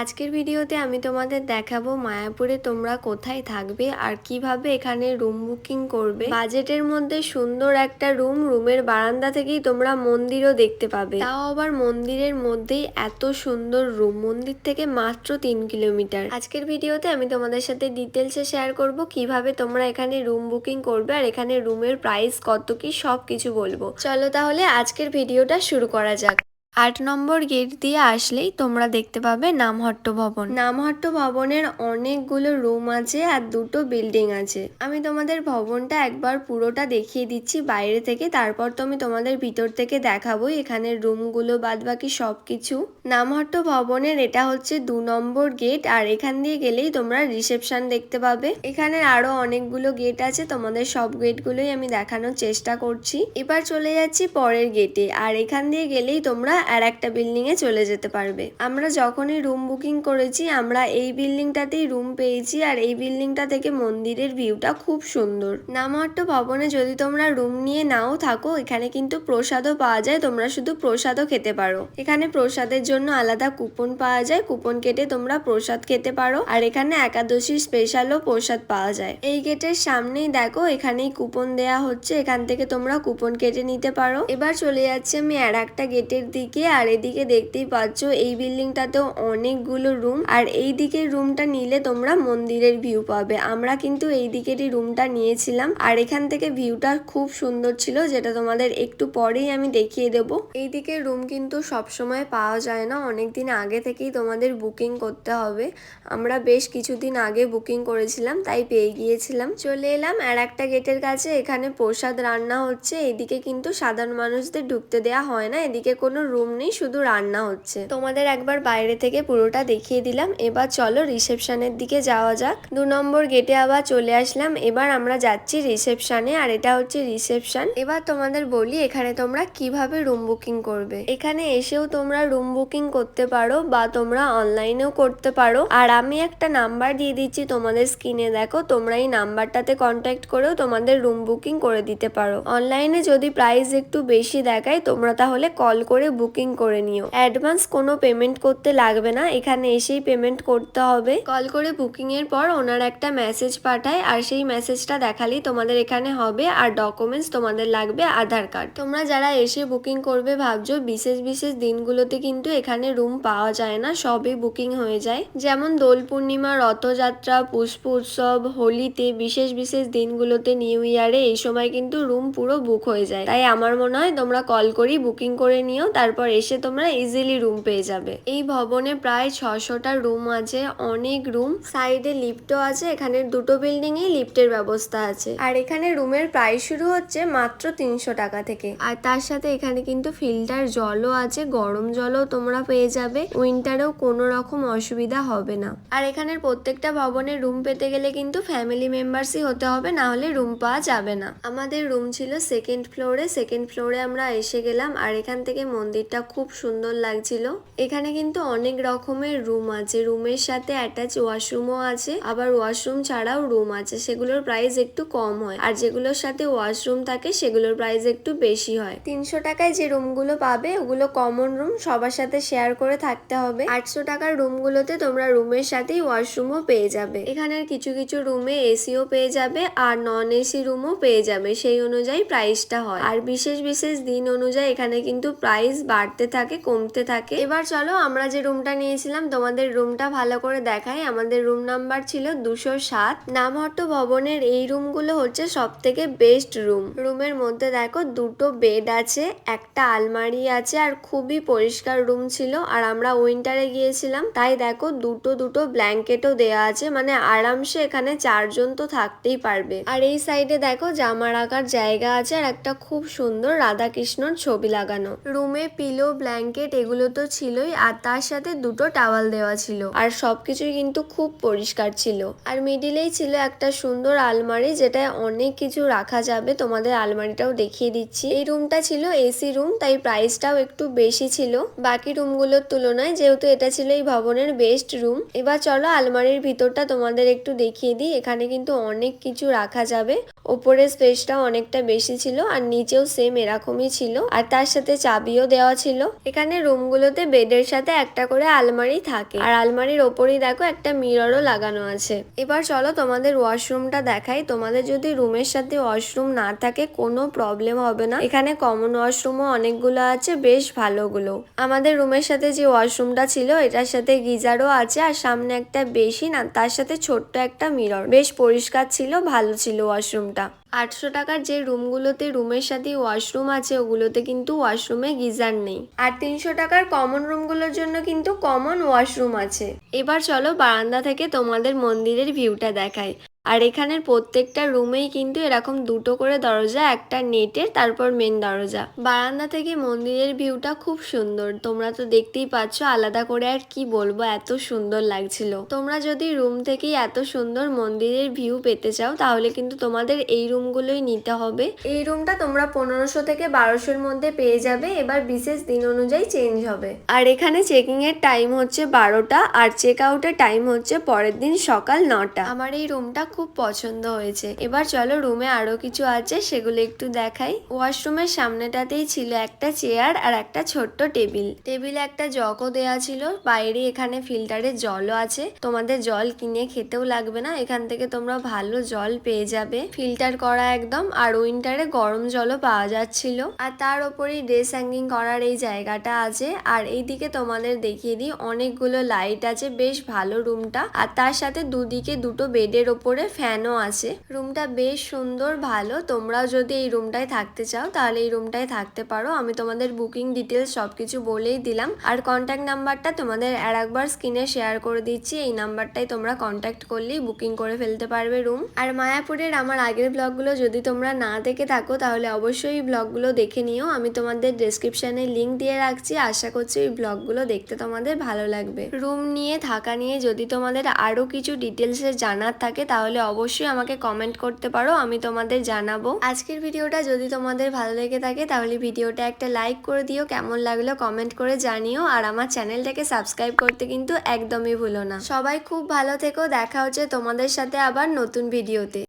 আজকের ভিডিওতে আমি তোমাদের দেখাবো মায়াপুরে তোমরা কোথায় থাকবে আর কীভাবে এখানে রুম বুকিং করবে। বাজেটের মধ্যে সুন্দর একটা রুম রুমের বারান্দা থেকেই তোমরা মন্দিরও দেখতে পাবে। তাও আবার মন্দিরের মধ্যেই এত সুন্দর রুম মন্দির থেকে মাত্র তিন কিলোমিটার। আজকের ভিডিওতে আমি তোমাদের সাথে ডিটেলসে শেয়ার করব কীভাবে তোমরা এখানে রুম বুকিং করবে আর এখানে রুমের প্রাইস কত কি সব কিছু বলব। চলো তাহলে আজকের ভিডিওটা শুরু করা যাক। আট নম্বর গেট দিয়ে আসলেই তোমরা দেখতে পাবে নামহট্ট ভবন। নামহট্ট ভবনের অনেকগুলো রুম আছে আর দুটো বিল্ডিং আছে। আমি তোমাদের ভবনটা একবার পুরোটা দেখিয়ে দিচ্ছি বাইরে থেকে, তারপর তো আমি তোমাদের ভিতর থেকে দেখাবো এখানে রুমগুলো বাদ বাকি সব কিছু নামহট্ট ভবনের এটা হচ্ছে দু নম্বর গেট, আর এখান দিয়ে গেলেই তোমরা রিসেপশন দেখতে পাবে। এখানে আরও অনেকগুলো গেট আছে, তোমাদের সব গেটগুলোই আমি দেখানোর চেষ্টা করছি। এবার চলে যাচ্ছি পরের গেটে, আর এখান দিয়ে গেলেই তোমরা আর একটা বিল্ডিং এ চলে যেতে পারবে। আমরা যখনই রুম বুকিং করেছি, আমরা এই বিল্ডিংটাতেই রুম পেয়েছি আর এই বিল্ডিংটা থেকে মন্দিরের ভিউটা খুব সুন্দর। নামহট্ট ভবনে যদি তোমরা রুম নিয়ে নাও থাকো, এখানে কিন্তু প্রসাদও পাওয়া যায়, তোমরা শুধু প্রসাদও খেতে পারো। এখানে প্রসাদের জন্য আলাদা কুপন পাওয়া যায় কুপন কেটে তোমরা প্রসাদ খেতে পারো আর এখানে একাদশী স্পেশালও প্রসাদ পাওয়া যায়। এই গেটের সামনেই দেখো, এখানেই কুপন দেয়া হচ্ছে, এখান থেকে তোমরা কুপন কেটে নিতে পারো। এবার চলে যাচ্ছে আমি আর একটা গেটের দিকে। আর এদিকে দেখতেই পাচ্ছ, এই বিল্ডিংটাতেও অনেকগুলো রুম আর এই দিকের রুমটা নিলে তোমরা মন্দিরের ভিউ পাবে। আমরা কিন্তু এই দিকেরই রুমটা নিয়েছিলাম আর এখান থেকে ভিউটা খুব সুন্দর ছিল, যেটা তোমাদের একটু পরেই আমি দেখিয়ে দেব। এই দিকের রুম কিন্তু সবসময় পাওয়া যায় না অনেক দিন আগে থেকেই তোমাদের বুকিং করতে হবে। আমরা বেশ কিছুদিন আগে বুকিং করেছিলাম, তাই পেয়ে গিয়েছিলাম। চলে এলাম আর একটা গেটের কাছে, এখানে প্রসাদ রান্না হচ্ছে। এদিকে কিন্তু সাধারণ মানুষদের ঢুকতে দেয়া হয় না, এদিকে কোনো রুম নেই, শুধু রান্না হচ্ছে। তোমাদের একবার বাইরে থেকে পুরোটা দেখিয়ে দিলাম। এবার চলো রিসেপশনের দিকে যাওয়া যাক। দু নম্বর গেটে আবার চলে আসলাম। এবার আমরা যাচ্ছি রিসেপশনে, আর এটা হচ্ছে রিসেপশন। এবার তোমাদের বলি, এখানে তোমরা কীভাবে রুম বুকিং করবে? এখানে এসেও তোমরা রুম বুকিং করতে পারো, বা তোমরা অনলাইনেও করতে পারো। আর আমি একটা নাম্বার দিয়ে দিচ্ছি তোমাদের স্ক্রিনে, দেখো, তোমরা এই নাম্বারটাতে কন্ট্যাক্ট করেও তোমাদের রুম বুকিং করে দিতে পারো। অনলাইনে যদি প্রাইস একটু বেশি দেখায়, তোমরা তাহলে কল করে বুকিং করে নিও। অ্যাডভান্স কোনো পেমেন্ট করতে লাগবে না, এখানে এসেই পেমেন্ট করতে হবে। কল করে বুকিং এর পর ওনার একটা মেসেজ পাঠায়, আর সেই মেসেজটা দেখালেই তোমাদের এখানে হবে, আর ডকুমেন্টস তোমাদের লাগবে আধার কার্ড তোমরা যারা এসে বুকিং করবে ভাবছ, বিশেষ বিশেষ দিনগুলোতে কিন্তু এখানে রুম পাওয়া যায় না, সবই বুকিং হয়ে যায়। যেমন দোল পূর্ণিমা, রথযাত্রা, পুষ্প উৎসব, হোলিতে, বিশেষ বিশেষ দিনগুলোতে নিউ ইয়ারে এই সময় কিন্তু রুম পুরো বুক হয়ে যায়। তাই আমার মনে হয় তোমরা কল করেই বুকিং করে নিও, তারপর এসে তোমরা ইজিলি রুম পেয়ে যাবে। এই ভবনে প্রায় ছশোটা রুম আছে, অনেক রুম সাইডে লিফটও আছে, এখানে দুটো বিল্ডিং এ লিফটের ব্যবস্থা আছে। আর এখানে রুমের প্রাইস শুরু হচ্ছে মাত্র তিনশো টাকা থেকে। আর তার সাথে এখানে কিন্তু ফিল্টার জলও আছে, গরম জলও তোমরা পেয়ে যাবে। উইন্টারেও কোনো রকম অসুবিধা হবে না। আর এখানের প্রত্যেকটা ভবনে রুম পেতে গেলে কিন্তু ফ্যামিলি মেম্বার্সই হতে হবে, না হলে রুম পাওয়া যাবে না। আমাদের রুম ছিল সেকেন্ড ফ্লোরে সেকেন্ড ফ্লোরে আমরা এসে গেলাম, আর এখান থেকে মন্দিরটা খুব সুন্দর লাগছিল। এখানে কিন্তু অনেক রকমের রুম আছে। রুমের সাথে অ্যাটাচ ওয়াশরুমও আছে। আবার ওয়াশরুম ছাড়াও রুম আছে। সেগুলোর প্রাইস একটু কম হয়। আর যেগুলোর সাথে ওয়াশরুম থাকে, সেগুলোর প্রাইস একটু বেশি হয়। তিনশো টাকায় যে রুমগুলো পাবে, ওগুলো কমন রুম সবার সাথে শেয়ার করে থাকতে হবে। আটশো টাকার রুমগুলোতে তোমরা রুমের সাথেই ওয়াশরুমও পেয়ে যাবে। এখানের কিছু কিছু রুমে এসিও পেয়ে যাবে আর নন এসি রুমও পেয়ে যাবে। সেই অনুযায়ী প্রাইসটা হয়। আর বিশেষ বিশেষ দিন অনুযায়ী এখানে কিন্তু প্রাইস বাড়তে থাকে, কমতে থাকে। এবার চলো আমরা যে রুমটা নিয়েছিলাম, তোমাদের রুমটা ভালো করে দেখাই। আমাদের রুম নাম্বার ছিল দুশো সাত। নামহট্ট ভবনের এই রুমগুলো হচ্ছে সব থেকে বেস্ট রুম রুমের মধ্যে দেখো দুটো বেড আছে, একটা আলমারি আছে, আর খুবই পরিষ্কার রুম ছিল। আর আমরা উইন্টারে গিয়েছিলাম, তাই দেখো দুটো দুটো ব্ল্যাঙ্কেটও দেওয়া আছে। মানে আরামসে এখানে চারজন তো থাকতেই পারবে। আর এই সাইডে দেখো জামা রাখার জায়গা আছে, আর একটা খুব সুন্দর রাধাকৃষ্ণর ছবি লাগানো। রুমে পিলো, ব্ল্যাঙ্কেট, এগুলো তো ছিলই, আর তার সাথে দুটো টাওয়াল দেওয়া ছিল। আর সবকিছুই কিন্তু খুব পরিষ্কার ছিল। আর মিডিলেই ছিল একটা সুন্দর আলমারি, যেটায় অনেক কিছু রাখা যাবে। তোমাদের আলমারিটাও দেখিয়ে দিচ্ছি। এই রুমটা ছিল এসি রুম, তাই প্রাইসটাও একটু বেশি ছিল। বাকি রুমগুলোর তুলনায় যেহেতু এটা ছিল এই ভবনের বেস্ট রুম, এবার চলো আলমারির ভিতরটা তোমাদের একটু দেখিয়ে দিই। এখানে কিন্তু অনেক কিছু রাখা যাবে। ওপরের স্পেসটাও অনেকটা বেশি ছিল আর নিচেও সেম এরকমই ছিল। আর তার সাথে চাবিও দেওয়া ছিল। এখানে রুমগুলোতে বেডের সাথে একটা করে আলমারি থাকে। আর আলমারির ওপরেই দেখো একটা মিররও লাগানো আছে। এবার চলো তোমাদের ওয়াশরুমটা দেখাই। তোমাদের যদি রুমের সাথে ওয়াশরুম না থাকে কোনো প্রবলেম হবে না। এখানে কমন ওয়াশরুমও অনেকগুলো আছে, বেশ ভালোগুলো। আমাদের রুমের সাথে যে ওয়াশরুমটা ছিল, এটার সাথে গিজারও আছে আর সামনে একটা বেসিন আর তার সাথে ছোট্ট একটা মিরর। বেশ পরিষ্কার ছিল, ভালো ছিল ওয়াশরুমটা। আটশো টাকার যে রুমগুলোতে রুমের সাথে ওয়াশরুম আছে, ওগুলোতে কিন্তু ওয়াশরুমে গিজার নেই। আর তিনশো টাকার কমন রুমগুলোর জন্য কিন্তু কমন ওয়াশরুম আছে। এবার চলো বারান্দা থেকে তোমাদের মন্দিরের ভিউটা দেখাই। আর এখানের প্রত্যেকটা রুমেই কিন্তু এরকম দুটো করে দরজা, একটা নেটের, তারপর মেন দরজা। বারান্দা থেকে মন্দিরের ভিউটা খুব সুন্দর। তোমরা তো দেখতেই পাচ্ছ আলাদা করে আর কি বলব, এত সুন্দর লাগছিল। তোমরা যদি রুম থেকেই এত সুন্দর মন্দিরের ভিউ পেতে চাও, তাহলে কিন্তু তোমাদের এই রুমগুলোই নিতে হবে। এই রুমটা তোমরা পনেরোশো থেকে বারোশোর মধ্যে পেয়ে যাবে, এবার বিশেষ দিন অনুযায়ী চেঞ্জ হবে। আর এখানে চেকিং এর টাইম হচ্ছে বারোটা, আর চেক আউটের টাইম হচ্ছে পরের দিন সকাল নটা। আমার এই রুমটা খুব পছন্দ হয়েছে। এবার চলো রুমে আরও কিছু আছে, সেগুলো একটু দেখাই। ওয়াশরুমের সামনেটাতেই ছিল একটা চেয়ার আর একটা ছোট্ট টেবিল টেবিলে একটা জগও দেওয়া ছিল। বাইরে এখানে ফিল্টারে জলও আছে। তোমাদের জল কিনে খেতেও লাগবে না। এখান থেকে তোমরা ভালো জল পেয়ে যাবে। ফিল্টার করা একদম আর উইন্টারে গরম জলও পাওয়া যাচ্ছিল। আর তার ওপরেই ড্রেস হ্যাঙ্গিং করার এই জায়গাটা আছে। আর এইদিকে তোমাদের দেখিয়ে দিই, অনেকগুলো লাইট আছে। বেশ ভালো রুমটা আর তার সাথে দুদিকে দুটো বেডের ওপরে ফ্যানও আছে। রুমটা বেশ সুন্দর, ভালো। তোমরাও যদি এই রুমটায় থাকতে চাও, তাহলে এই রুমটায় থাকতে পারো। আমি তোমাদের বুকিং ডিটেলস সবকিছু বলেই দিলাম। আর কন্ট্যাক্ট নাম্বারটা তোমাদের আর একবার স্ক্রিনে শেয়ার করে দিচ্ছি। এই নাম্বারটাই তোমরা কন্ট্যাক্ট করলেই বুকিং করে ফেলতে পারবে রুম আর মায়াপুরের আমার আগের ব্লগগুলো যদি তোমরা না দেখে থাকো, তাহলে অবশ্যই ব্লগগুলো দেখে নিও। আমি তোমাদের ডেসক্রিপশনে লিঙ্ক দিয়ে রাখছি। আশা করছি এই ব্লগগুলো দেখতে তোমাদের ভালো লাগবে। রুম নিয়ে, থাকা নিয়ে যদি তোমাদের আরও কিছু ডিটেলসে জানার থাকে তাহলে অবশ্যই আমাকে কমেন্ট করতে পারো, আমি তোমাদের জানাব। আজকের ভিডিওটা যদি তোমাদের ভালো লেগে থাকে, তাহলে ভিডিওটা একটা লাইক করে দিও, কেমন লাগল কমেন্ট করে জানিও, আর আমার চ্যানেলটাকে সাবস্ক্রাইব করতে কিন্তু একদমই ভুলো না। সবাই খুব ভালো থেকো, দেখা হচ্ছে তোমাদের সাথে আবার নতুন ভিডিওতে।